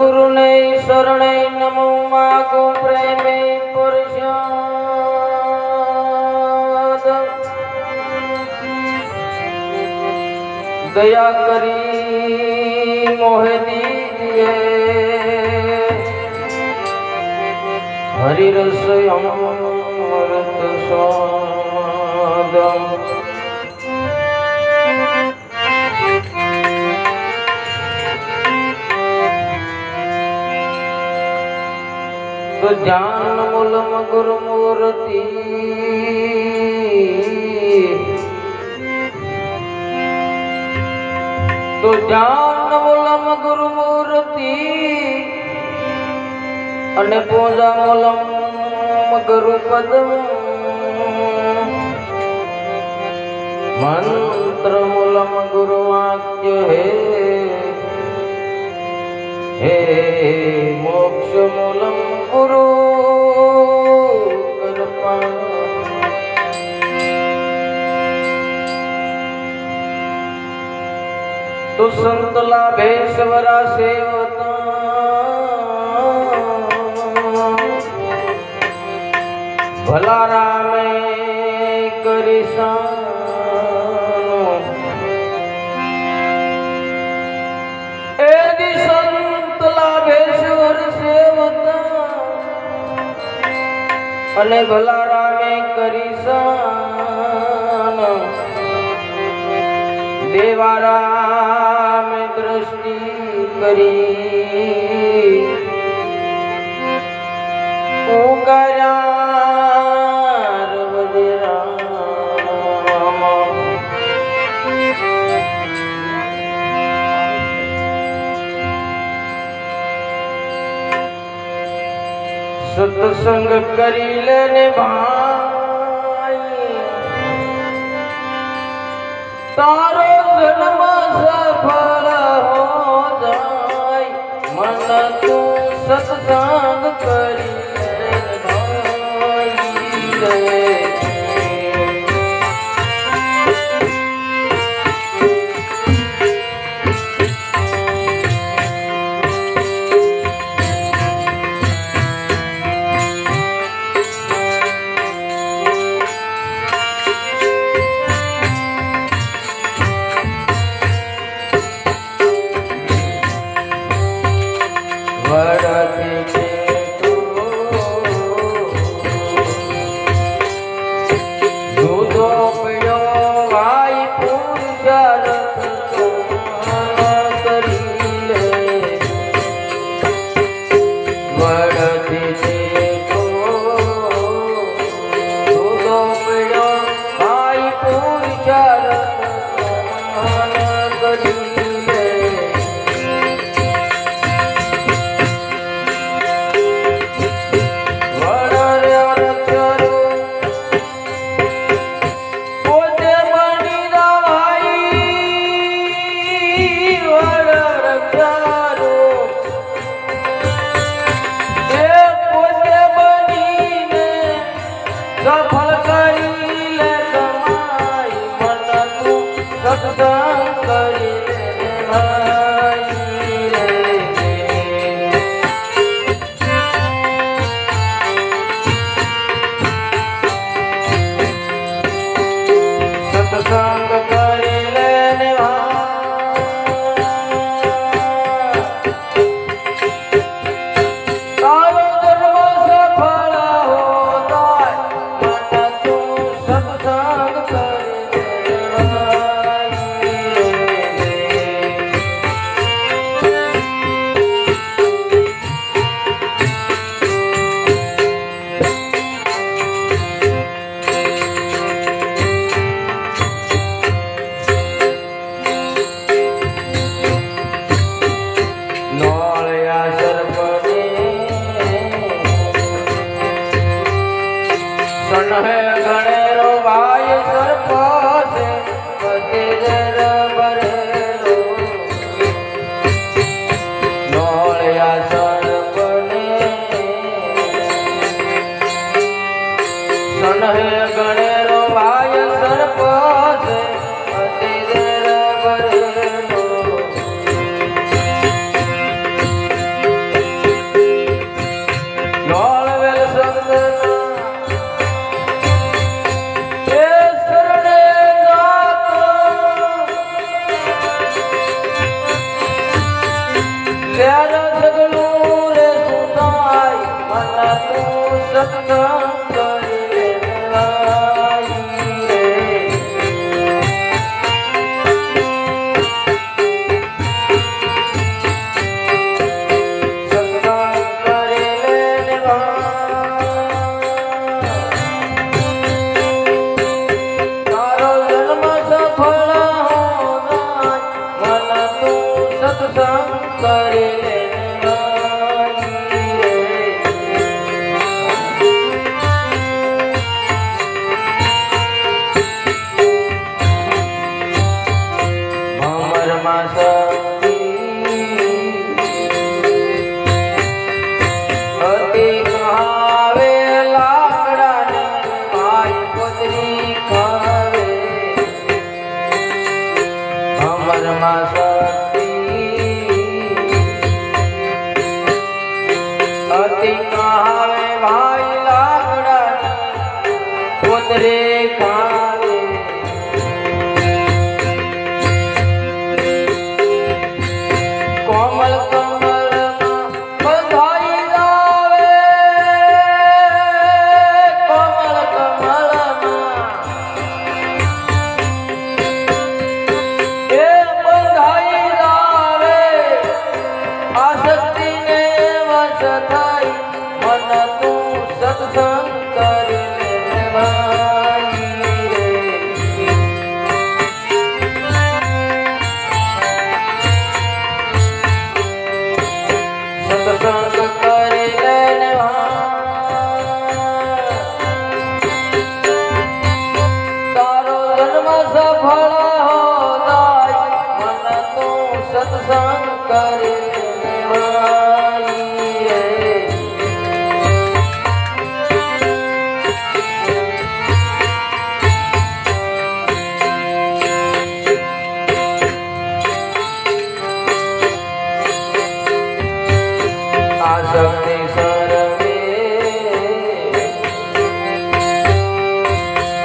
સદગુરુ ને શરણે નમો માગો પ્રેમે પરસાદ. દયા કરી મોહે દીજે હરિ રસ અમૃત સ્વાદ તો જાન ગુરુ મૂર્તિ. તો જાન મૂલમ ગુરુમૂર્તિ અને પૂજા મૂલમ ગુરુપદમ મંત્ર મૂલમ ગુરુવાક્ય હે હે અને ભલા રામે કરી સાનું. દેવારામ દ્રષ્ટિ કરી સત્સંગ કરી લેને ભાઈ. તારો જન્મ સફળ હો જાય. મન તું સત્સંગ કરી લે ભાઈ. સનહે ગણેરો ભાઈ. ましょう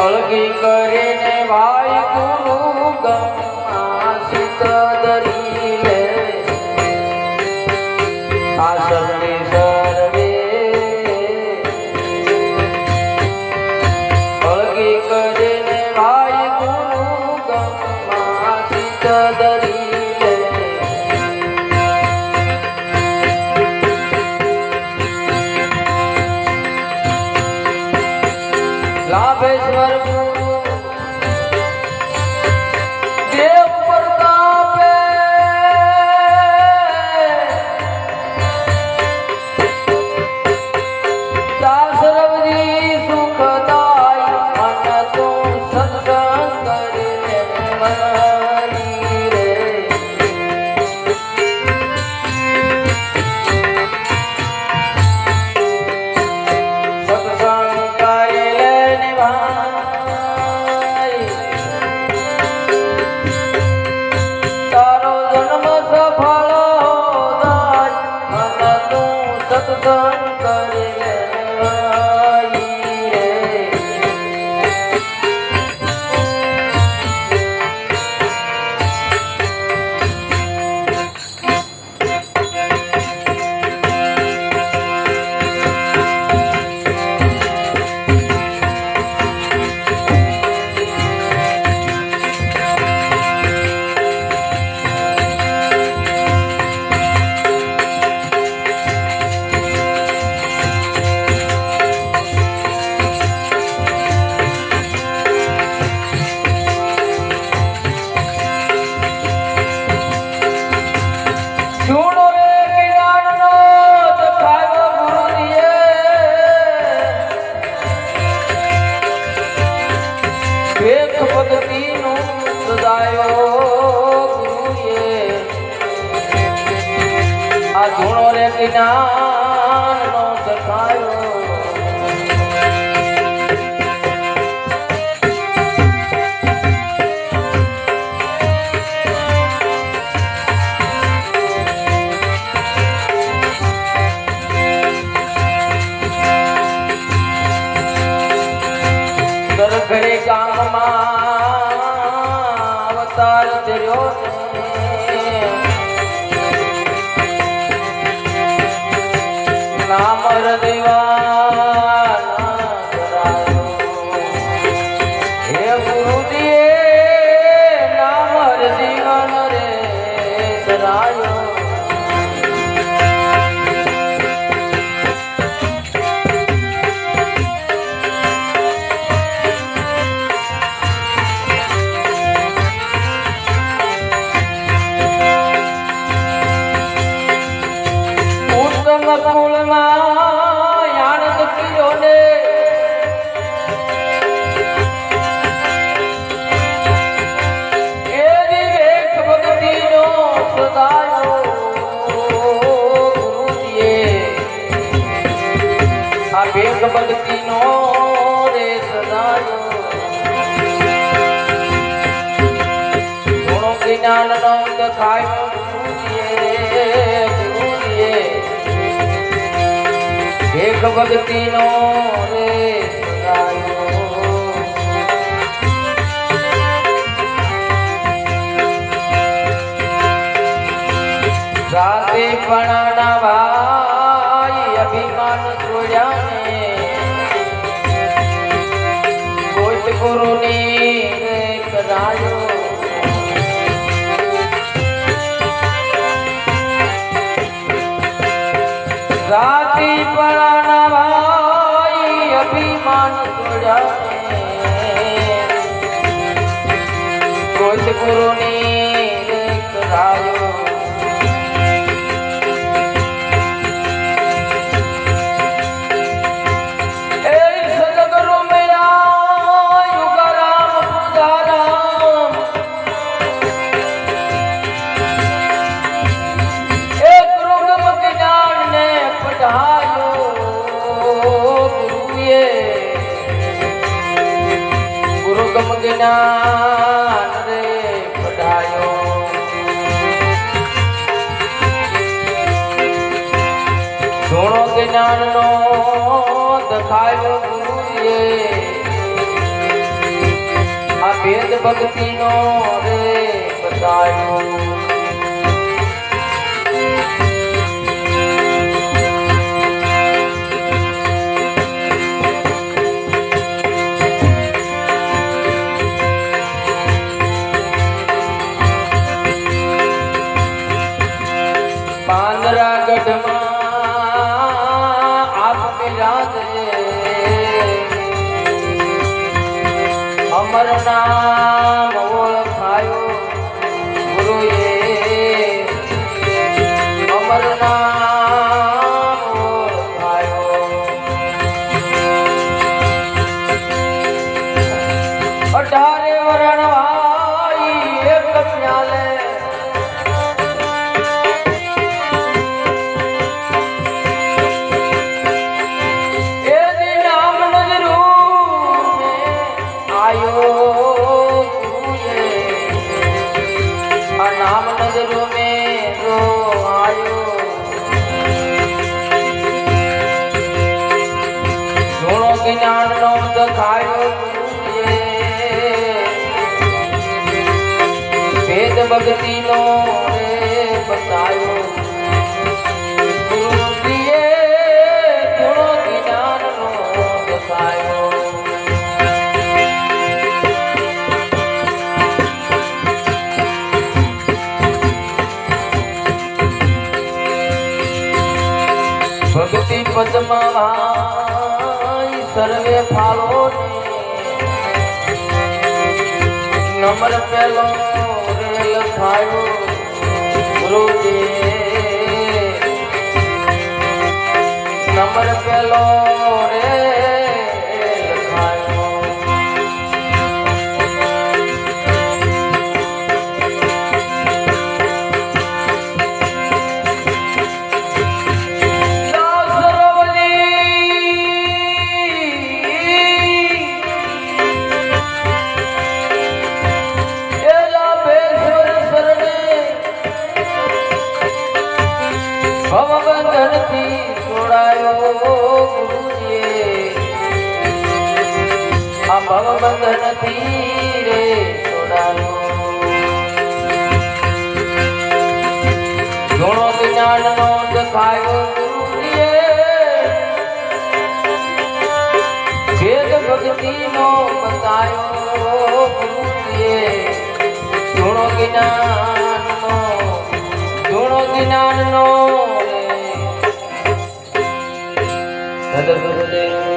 અળગી કરીને ભાઈ તું ગમ આશિત લાભેશ્વર. ભેખ ભક્તિનું સદાયો ગુરુએ. આ ધૂણો રે જ્ઞાન ઘરે ગામમાં અવતાર જ્ઞાન નો ખાયો ભક્તિ નો રે વેદ ભક્તિનો રે બતાવ્યો. જગતીનો રે બતાયો ગુરુજીએ ગુણો જ્ઞાનનો બતાયો. સર્વે ફાળો નંબર પેલો થયું નંબર પેલો નો પકાયો ગુરુએ ગુણો જ્ઞાનનો ગુણો જ્ઞાનનો રે. સદગુરુદેવ